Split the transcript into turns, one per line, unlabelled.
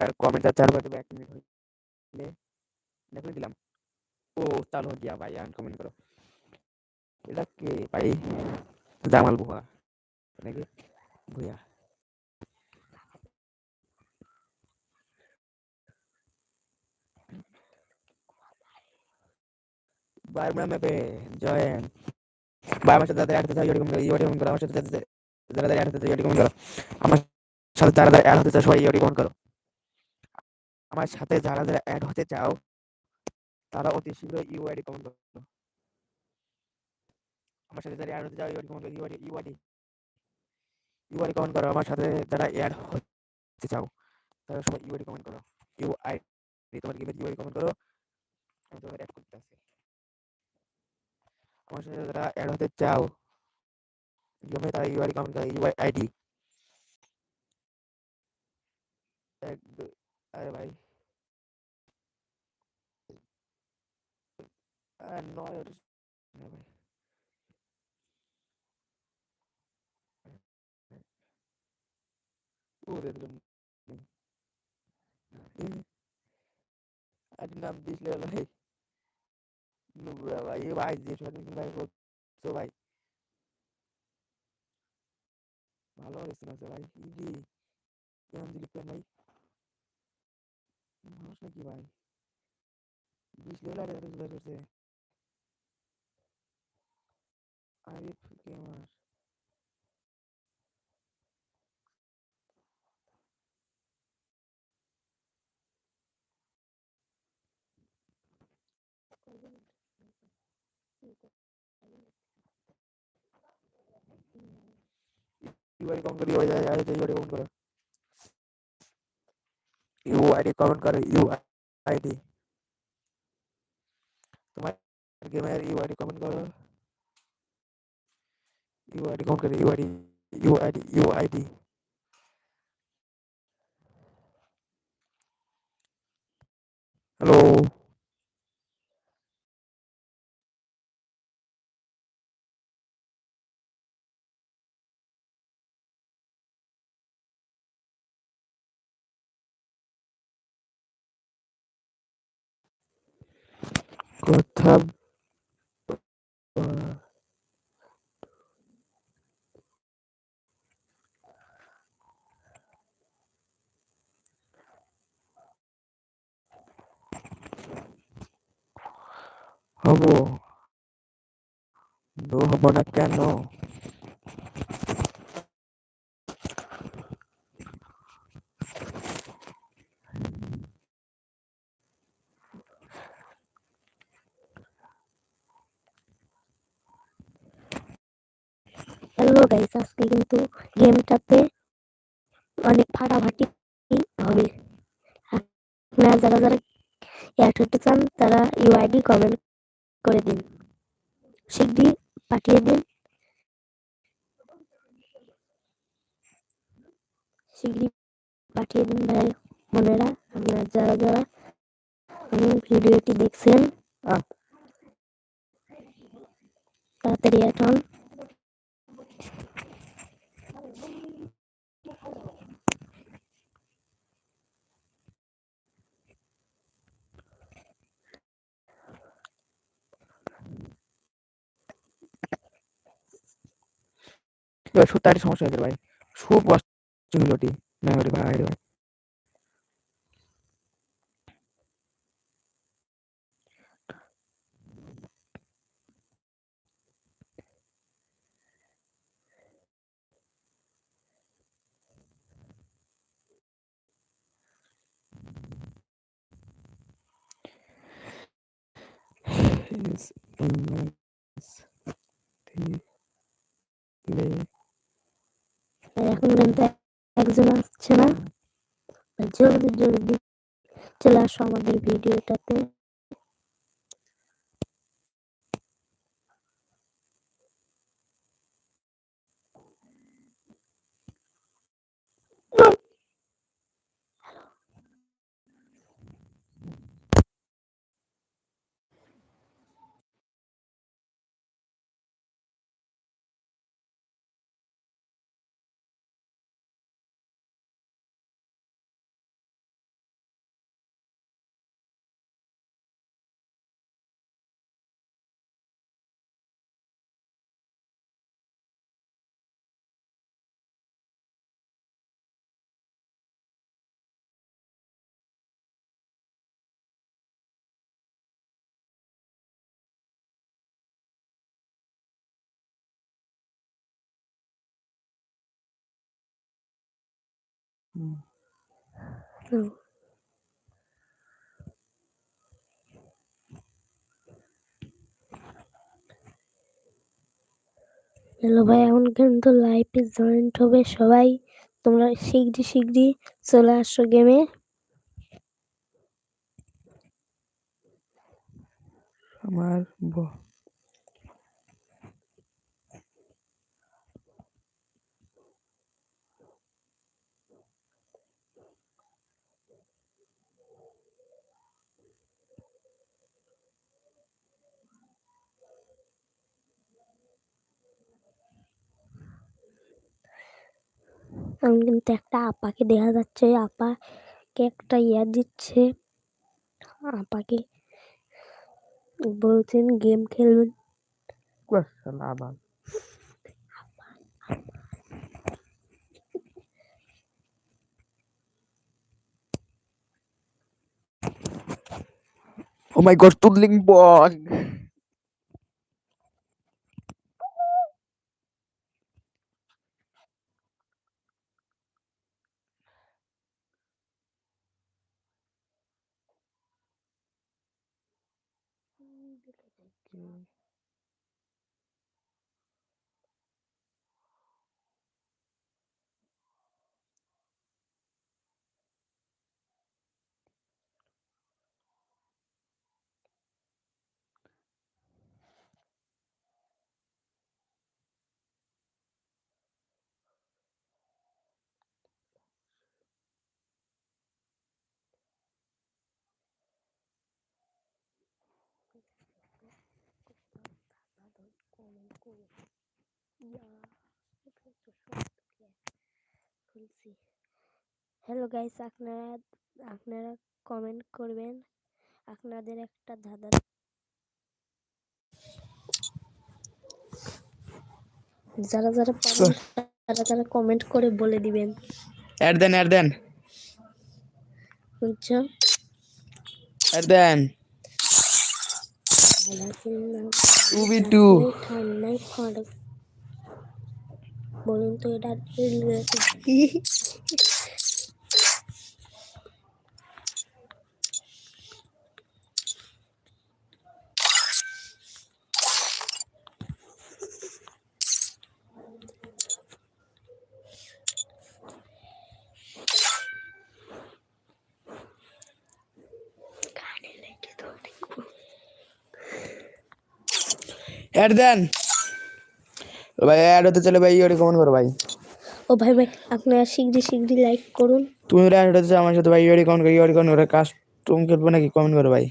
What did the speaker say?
আর কমেন্টটা চার দেবো এক মিনিট হলে দেখলে দিলাম। ও চালু দিয়া গিয়া ভাই আন কমেন্ট করো। এটা কে ভাই? জামাল ভুয়া নাকি? ভুয়া বারমুড়া ম্যাপে জয়েন। বারমার সাথে দাদা অ্যাড হতে চাই এরকম করো। আমার সাথে যারা যারা অ্যাড হতে চাই এরকম করো, আমার সাথে অ্যাড হতে চাই সবাই ইউটি করো। আমার সাথে যারা যারা অ্যাড হতে চাও তারা অতি শীঘ্র ইউআইডি কমেন্ট করো আমার সাথে যারা অ্যাড হতে চাও ইউআইডি কমেন্ট করো ইউআইডি ইউআইডি ইউআইডি কমেন্ট করো আমার সাথে যারা অ্যাড হতে চাও তারা সবাই ইউআইডি কমেন্ট করো ইউআইডি তোমার গেমের ইউআইডি কমেন্ট করো আমি তোমাকে অ্যাড করতে আসি আমার সাথে যারা অ্যাড হতে চাও গেমে তারা ইউআইডি কমেন্ট করো ইউআইডি এক দুই আরে ভাই নয় ভাই ওরে আজ নাম দিসলে ভাই নুবরা ভাই এ ভাই যে সব ভাই তো ভাই ভালো হয়েছে না ভাই ইডি কেমন দিলি কেন ভাই মানুষ নাকি ভাই বিশ লেভেল আর করছে আরিফ গেমার ইউআইডি কমেন্ট করো ইউআইডি ইউআইডি কমেন্ট করো ইউআইডি কমেন্ট করো ইউআইডি তোমার গেমের ইউআইডি কমেন্ট করো ইউআইডি কমেন্ট করো ইউআইডি ইউআইডি ইউআইডি হ্যালো কথা হব হব না কেন
হ্যালো গাইস আজকে কিন্তু গেমটাতে অনেক ফাটাফাটি হবে। আপনারা যারা যারা অ্যাড হতে চান, তারা ইউআইডি কমেন্ট করে দিন। শিগগির পাঠিয়ে দিন। শিগগির পাঠিয়ে দিন ভাই, বোনেরা, আপনারা যারা যারা আমি ভিডিওটি দেখছেন তাড়াতাড়ি এখন
এবার সত্যি একটা সমস্যা হয়েছে ভাই। খুব কষ্ট হলো টি মেমোরি ভাই রে ভাই। His
এখন পর্যন্ত একজন আসছে না। জলদি জলদি চলে আসো আমাদের ভিডিওটাতে। হ্যালো ভাই, এখন কিন্তু লাইভে জয়েন্ট হবে সবাই। তোমরা শিগগিরি শিগগিরি চলে আসো গেমে
আমার
কিন্তু একটা আপাকে দেখা যাচ্ছে ওই আপাকে একটা ইয়া দিচ্ছে আপাকে বলছেন গেম খেলবেন
বাস, শালা আবার Oh my god, tootling bog.
Okay. Hello guys আপনারা আপনারা কমেন্ট করবেন। আপনাদের একটা ধাঁধা। যারা যারা তারা তারা কমেন্ট করে বলে দিবেন।
Add দেন add দেন
বুঝছ
add then.
ঠান্ডায় ফাড় বলুন তো এটা
Add ও ভাই অ্যাড হতে চলে ভাই ইয়ে কমেন্ট করো ভাই।
ও ভাই ভাই আপনারা শীঘ্রই শীঘ্রই লাইক করুন।
তুমি অ্যাড হতে চাও আমার সাথে ভাই ইয়ে কমেন্ট করো ইয়ে কমেন্ট করো কাস্টম খেলব নাকি কমেন্ট করো ভাই।